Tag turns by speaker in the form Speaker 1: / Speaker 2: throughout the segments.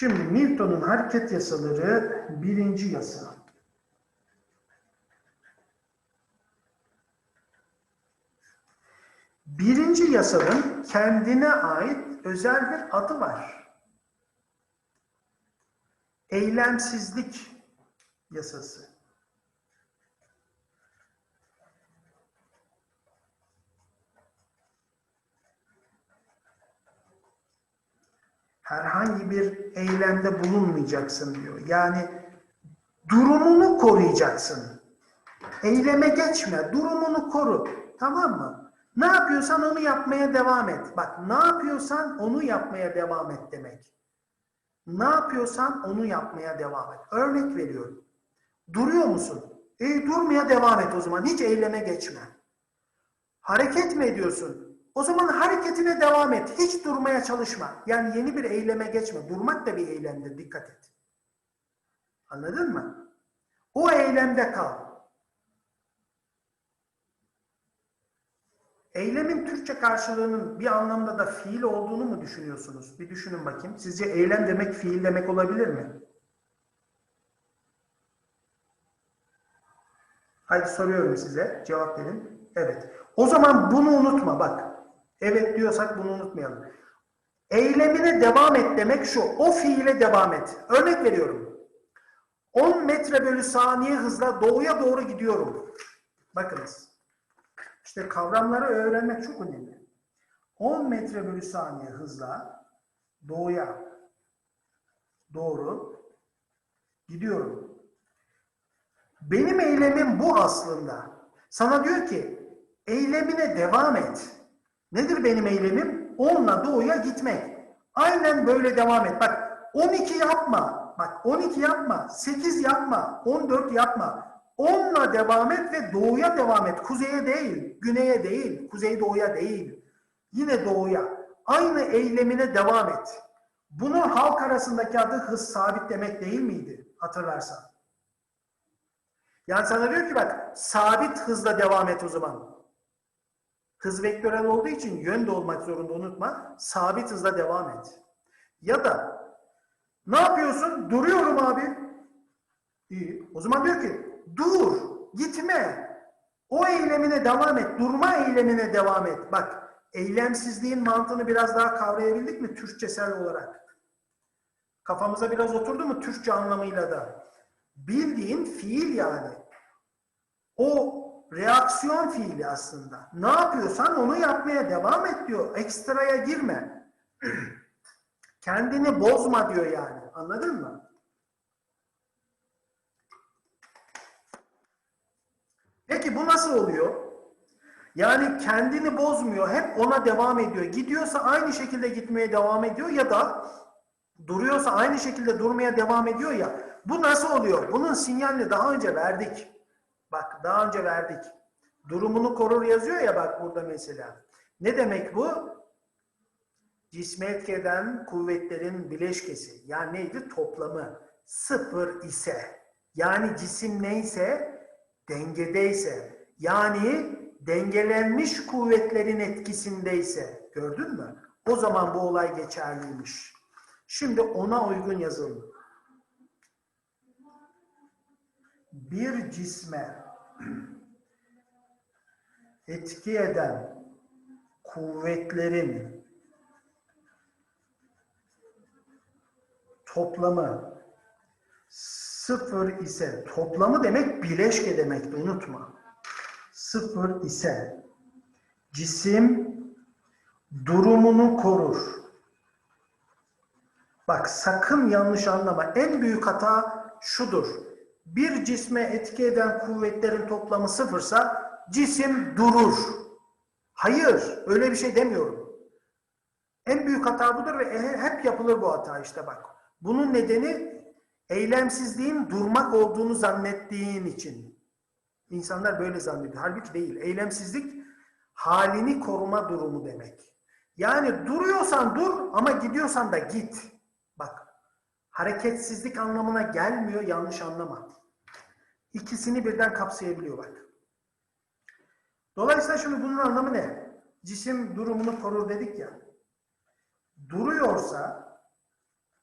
Speaker 1: Şimdi Newton'un hareket yasaları birinci yasa. Birinci yasanın kendine ait özel bir adı var. Eylemsizlik yasası. Herhangi bir eylemde bulunmayacaksın diyor. Yani durumunu koruyacaksın. Eyleme geçme, durumunu koru. Tamam mı? Ne yapıyorsan onu yapmaya devam et. Bak ne yapıyorsan onu yapmaya devam et demek. Ne yapıyorsan onu yapmaya devam et. Örnek veriyorum. Duruyor musun? E durmaya devam et o zaman. Hiç eyleme geçme. Hareket mi ediyorsun? O zaman hareketine devam et. Hiç durmaya çalışma. Yani yeni bir eyleme geçme. Durmak da bir eylemdir. Dikkat et. Anladın mı? O eylemde kal. Eylemin Türkçe karşılığının bir anlamda da fiil olduğunu mu düşünüyorsunuz? Bir düşünün bakayım. Sizce eylem demek fiil demek olabilir mi? Haydi soruyorum size. Cevap verin. Evet. O zaman bunu unutma bak. Evet diyorsak bunu unutmayalım. Eylemine devam et demek şu. O fiile devam et. Örnek veriyorum. 10 metre bölü saniye hızla doğuya doğru gidiyorum. Bakınız. İşte kavramları öğrenmek çok önemli. 10 metre bölü saniye hızla doğuya doğru gidiyorum. Benim eylemim bu aslında. Sana diyor ki eylemine devam et. Nedir benim eylemim? Onunla doğuya gitmek. Aynen böyle devam et. Bak 12 yapma. Bak 12 yapma. 8 yapma. 14 yapma. Onunla devam et ve doğuya devam et. Kuzeye değil, güneye değil, kuzeydoğuya değil. Yine doğuya. Aynı eylemine devam et. Bunun halk arasındaki adı hız sabit demek değil miydi? Hatırlarsan. Yani sana diyor ki bak sabit hızla devam et o zaman. Hız vektörel olduğu için yön de olmak zorunda unutma. Sabit hızla devam et. Ya da ne yapıyorsun? Duruyorum abi. İyi. O zaman diyor ki dur, gitme. O eylemine devam et. Durma eylemine devam et. Bak eylemsizliğin mantığını biraz daha kavrayabildik mi Türkçesel olarak? Kafamıza biraz oturdu mu Türkçe anlamıyla da? Bildiğin fiil yani. O reaksiyon fiili aslında. Ne yapıyorsan onu yapmaya devam et diyor. Ekstraya girme. Kendini bozma diyor yani. Anladın mı? Peki bu nasıl oluyor? Yani kendini bozmuyor, hep ona devam ediyor. Gidiyorsa aynı şekilde gitmeye devam ediyor ya da duruyorsa aynı şekilde durmaya devam ediyor ya. Bu nasıl oluyor? Bunun sinyalini daha önce verdik. Bak daha önce verdik. Durumunu korur yazıyor ya bak burada mesela. Ne demek bu? Cisme etkeden kuvvetlerin bileşkesi. Yani neydi? Toplamı. Sıfır ise. Yani cisim neyse dengedeyse. Yani dengelenmiş kuvvetlerin etkisindeyse. Gördün mü? O zaman bu olay geçerliymiş. Şimdi ona uygun yazalım. Bir cisme etki eden kuvvetlerin toplamı sıfır ise toplamı demek bileşke demekti unutma. Sıfır ise cisim durumunu korur. Bak sakın yanlış anlama. En büyük hata şudur. Bir cisme etki eden kuvvetlerin toplamı sıfırsa cisim durur. Hayır, öyle bir şey demiyorum. En büyük hata budur ve hep yapılır bu hata işte bak. Bunun nedeni eylemsizliğin durmak olduğunu zannettiğin için. İnsanlar böyle zannediyor. Halbuki değil. Eylemsizlik halini koruma durumu demek. Yani duruyorsan dur ama gidiyorsan da git. Bak hareketsizlik anlamına gelmiyor yanlış anlama. İkisini birden kapsayabiliyor bak. Dolayısıyla şimdi bunun anlamı ne? Cisim durumunu korur dedik ya. Duruyorsa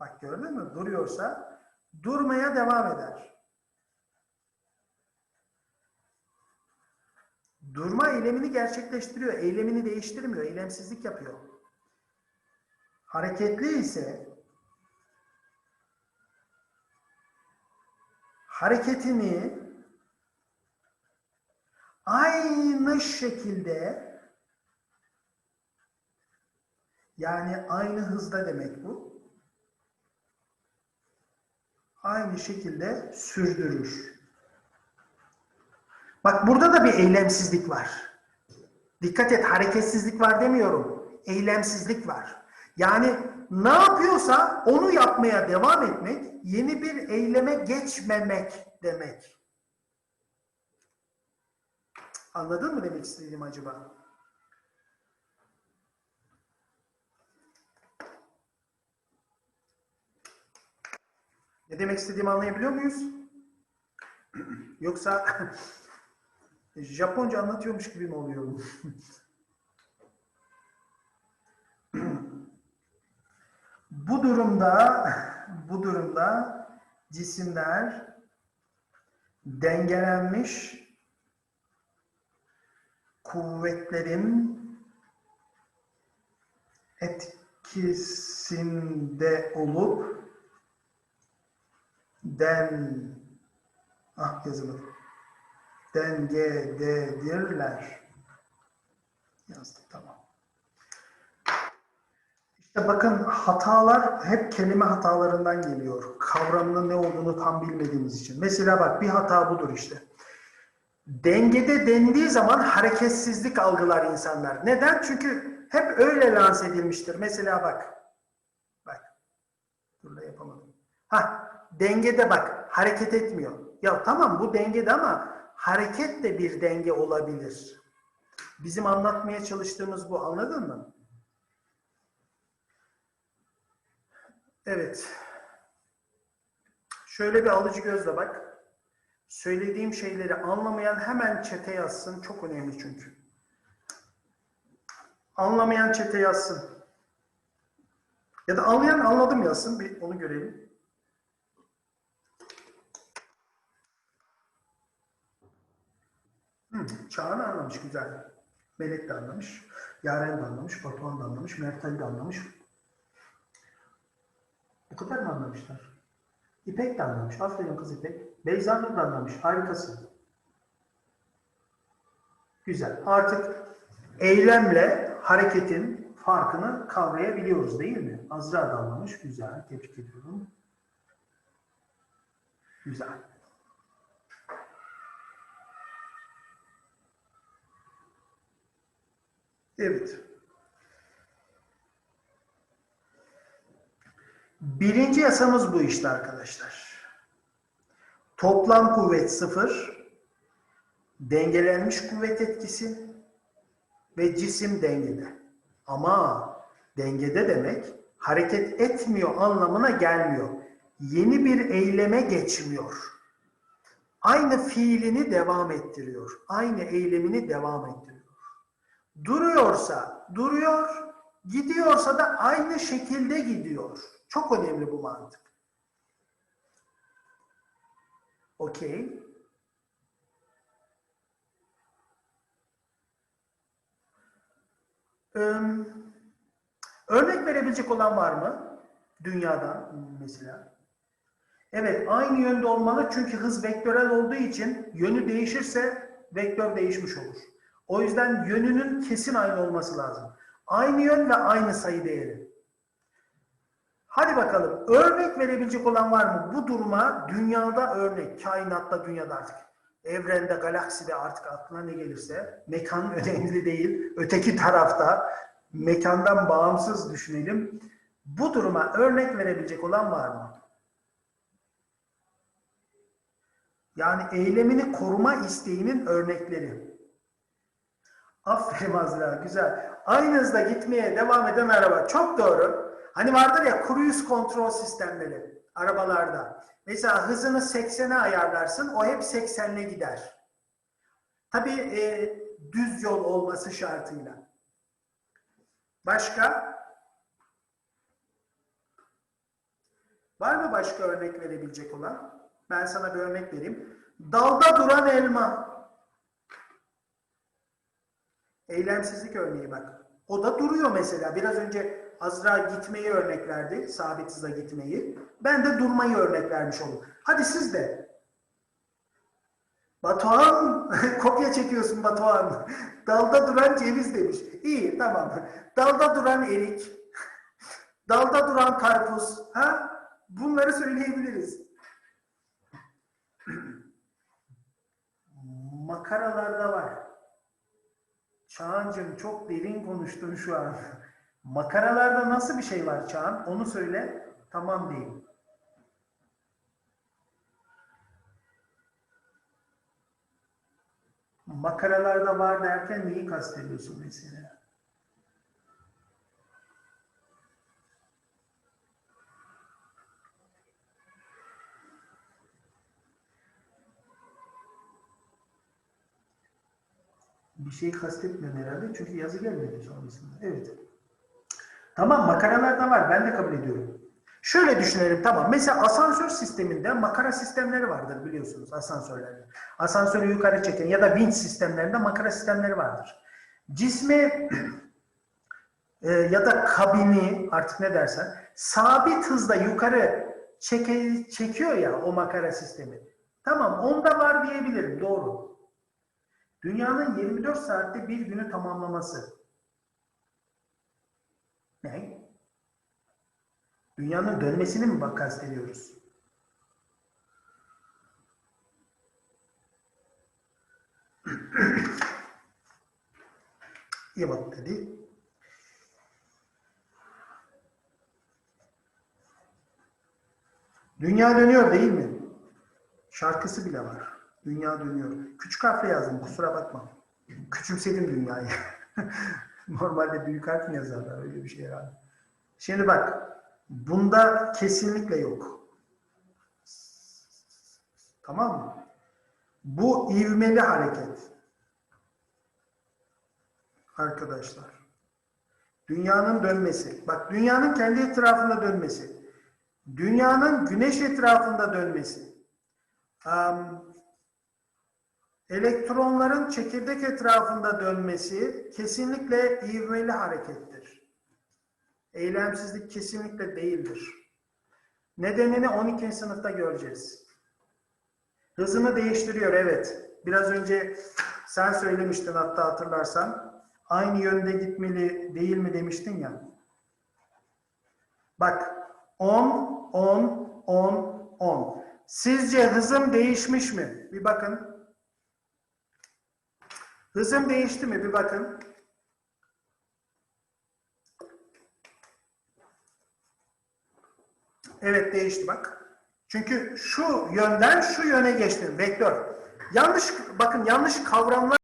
Speaker 1: Bak gördün mü? Duruyorsa durmaya devam eder. Durma eylemini gerçekleştiriyor. Eylemini değiştirmiyor. Eylemsizlik yapıyor. Hareketli ise hareketini aynı şekilde yani aynı hızda demek bu. Aynı şekilde sürdürür. Bak burada da bir eylemsizlik var. Dikkat et hareketsizlik var demiyorum. Eylemsizlik var. Yani ne yapıyorsa onu yapmaya devam etmek, yeni bir eyleme geçmemek demek. Anladın mı demek istediğim acaba? Ne demek istediğimi anlayabiliyor muyuz? Yoksa Japonca anlatıyormuş gibi mi oluyorum? bu durumda bu durumda cisimler dengelenmiş kuvvetlerin etkisinde olup den ah yazılır dengededirler. Yazdım tamam. İşte bakın hatalar hep kelime hatalarından geliyor. Kavramının ne olduğunu tam bilmediğimiz için. Mesela bak bir hata budur işte. Dengede dendiği zaman hareketsizlik algılar insanlar. Neden? Çünkü hep öyle lanse edilmiştir. Mesela bak. Bak. Dur da yapamadım. Ha, dengede bak. Hareket etmiyor. Ya tamam bu dengede ama hareket de bir denge olabilir. Bizim anlatmaya çalıştığımız bu. Anladın mı? Evet. Şöyle bir alıcı gözle bak. Söylediğim şeyleri anlamayan hemen çete yazsın. Çok önemli çünkü. Anlamayan çete yazsın. Ya da anlayan anladım yazsın. Bir onu görelim. Hı, Çağan anlamış güzel. Melek de anlamış. Yaren de anlamış. Batuhan da anlamış. Mertel de anlamış. Bu kadar mı anlamışlar? İpek de anlamış. Aferin kız İpek. Beyza da anlamış. Harikasın. Güzel. Artık eylemle hareketin farkını kavrayabiliyoruz değil mi? Azra da anlamış. Güzel. Tebrik ediyorum. Güzel. Evet. Birinci yasamız bu işte arkadaşlar. Toplam kuvvet sıfır, dengelenmiş kuvvet etkisi ve cisim dengede. Ama dengede demek hareket etmiyor anlamına gelmiyor. Yeni bir eyleme geçmiyor. Aynı fiilini devam ettiriyor. Aynı eylemini devam ettiriyor. Duruyorsa duruyor, gidiyorsa da aynı şekilde gidiyor. Çok önemli bu mantık. Okey. Örnek verebilecek olan var mı? Dünyadan mesela. Evet, aynı yönde olmalı çünkü hız vektörel olduğu için yönü değişirse vektör değişmiş olur. O yüzden yönünün kesin aynı olması lazım. Aynı yön ve aynı sayı değeri. Hadi bakalım örnek verebilecek olan var mı? Bu duruma dünyada örnek, kainatta dünyada artık. Evrende, galakside artık aklına ne gelirse mekan önemli değil. Öteki tarafta mekandan bağımsız düşünelim. Bu duruma örnek verebilecek olan var mı? Yani eylemini koruma isteğinin örnekleri. Aferin Azra, güzel. Aynı hızda gitmeye devam eden araba. Çok doğru. Hani vardır ya cruise kontrol sistemleri arabalarda. Mesela hızını 80'e ayarlarsın, o hep 80'le gider. Tabii e, düz yol olması şartıyla. Başka? Var mı başka örnek verebilecek olan? Ben sana bir örnek vereyim. Dalda duran elma. Eylemsizlik örneği bak. O da duruyor mesela. Biraz önce Azra gitmeyi örnek verdi. Sabit hızla gitmeyi. Ben de durmayı örnek vermiş oldum. Hadi siz de. Batuhan, kopya çekiyorsun Batuhan. Dalda duran ceviz demiş. İyi, tamam. Dalda duran erik. Dalda duran karpuz. Ha? Bunları söyleyebiliriz. Makaralarda var. Çağancığım çok derin konuştun şu an. Makaralarda nasıl bir şey var Çağan? Onu söyle. Tamam diyeyim. Makaralarda var derken neyi kastediyorsun mesela? Bir şey kastetmiyorsun herhalde çünkü yazı gelmedi sonrasında. Evet. Tamam makaralarda var ben de kabul ediyorum. Şöyle düşünelim tamam. Mesela asansör sisteminde makara sistemleri vardır biliyorsunuz asansörlerde. Asansörü yukarı çeken ya da vinç sistemlerinde makara sistemleri vardır. Cismi e, ya da kabini artık ne dersen sabit hızda yukarı çeke, çekiyor ya o makara sistemi. Tamam onda var diyebilirim doğru. Dünyanın 24 saatte bir günü tamamlaması. Ne? Dünyanın dönmesini mi bak kastediyoruz? Evet dedi. Dünya dönüyor değil mi? Şarkısı bile var. Dünya dönüyor. Küçük harfle yazdım kusura bakma. Küçümsedim dünyayı. Normalde büyük harf mi yazarlar öyle bir şey herhalde. Şimdi bak bunda kesinlikle yok. Tamam mı? Bu ivmeli hareket. Arkadaşlar. Dünyanın dönmesi. Bak dünyanın kendi etrafında dönmesi. Dünyanın güneş etrafında dönmesi. Um, elektronların çekirdek etrafında dönmesi kesinlikle ivmeli harekettir. Eylemsizlik kesinlikle değildir. Nedenini 12. sınıfta göreceğiz. Hızını değiştiriyor evet. Biraz önce sen söylemiştin hatta hatırlarsan. Aynı yönde gitmeli değil mi demiştin ya. Bak 10, 10, 10, 10. Sizce hızım değişmiş mi? Bir bakın. Hızım değişti mi? Bir bakın. Evet değişti bak. Çünkü şu yönden şu yöne geçtim. Vektör. Yanlış bakın yanlış kavramlar